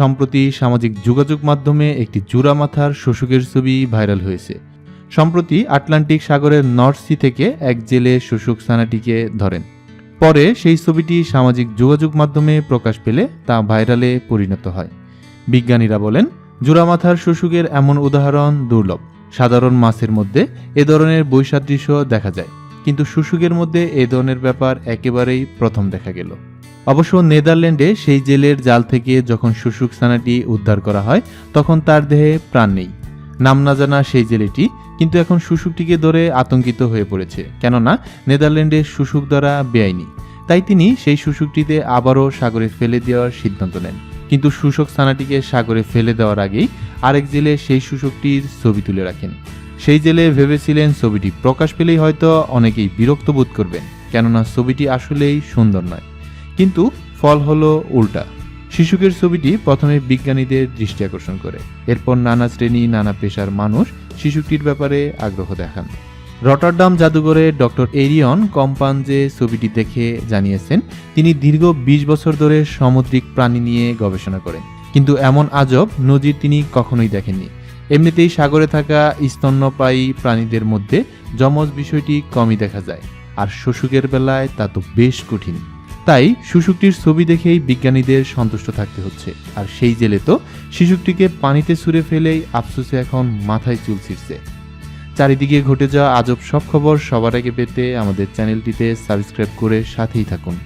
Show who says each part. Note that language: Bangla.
Speaker 1: সম্প্রতি সামাজিক যোগাযোগ মাধ্যমে একটি জোড়া মাথার শোষকের ছবি ভাইরাল হয়েছে। সম্প্রতি আটলান্টিক সাগরের নর্থ সি থেকে এক জেলে শোষক ছানাটিকে ধরেন। পরে সেই ছবিটি সামাজিক যোগাযোগ মাধ্যমে প্রকাশ পেলে তা ভাইরালে পরিণত হয়। বিজ্ঞানীরা বলেন জোড়ামাথার শুশুকের এমন উদাহরণ দুর্লভ। সাধারণ মাছের মধ্যে এ ধরনের বৈসাদৃশ্য দেখা যায়, কিন্তু শুশুকের মধ্যে এ ধরনের ব্যাপার একেবারেই প্রথম দেখা গেল। অবশ্য নেদারল্যান্ডে সেই জেলের জাল থেকে যখন শুশুক ছানাটি উদ্ধার করা হয়, তখন তার দেহে প্রাণ নেই। নাম না জানা সেই জেলেটি কিন্তু এখন শুশুকটিকে ধরে আতঙ্কিত হয়ে পড়েছে, কেননা নেদারল্যান্ডে শুশুক ধরা বেআইনি। তাই তিনি সেই শুশুকটিতে আবারও সাগরে ফেলে দেওয়ার সিদ্ধান্ত নেন। কিন্তু শুশক ছানাটিকে সাগরে ফেলে দেওয়ার আগেই আরেক জেলে সেই শুশকটির ছবি তুলে রাখেন। সেই জেলে ভেবেছিলেন ছবিটি প্রকাশ পেলেই হয়তো অনেকেই বিরক্ত বোধ করবেন, কেননা ছবিটি আসলেই সুন্দর নয়। কিন্তু ফল হলো উল্টা। শিশুকের ছবিটি প্রথমে বিজ্ঞানীদের দৃষ্টি আকর্ষণ করে। এরপর নানা শ্রেণি, নানা পেশার মানুষ শিশুটির ব্যাপারে আগ্রহ দেখান। রটারডাম জাদুঘরে ডক্টর এরিয়ন কম্পান যে ছবিটি দেখে জানিয়েছেন, তিনি দীর্ঘ ২০ বছর ধরে সামুদ্রিক প্রাণী নিয়ে গবেষণা করেন। কিন্তু এমন আজব নজির তিনি কখনোই দেখেননি। এমনিতেই সাগরে থাকা স্তন্যপায়ী প্রাণীদের মধ্যে যমজ বিষয়টি কমই দেখা যায়। আর শুশুকের বেলায় তা তো বেশ কঠিন। তাই শুশুকটির ছবি দেখেই বিজ্ঞানীদের সন্তুষ্ট থাকতে হচ্ছে। আর সেই জেলে তো শিশুকটিকে পানিতে ছুঁড়ে ফেলেই আফসোসে এখন মাথায় চুল ছিঁড়ছে। চারিদিকে ঘটে যাওয়া আজব সব খবর সবার আগে পেতে আমাদের চ্যানেলটিতে সাবস্ক্রাইব করে সাথেই থাকুন।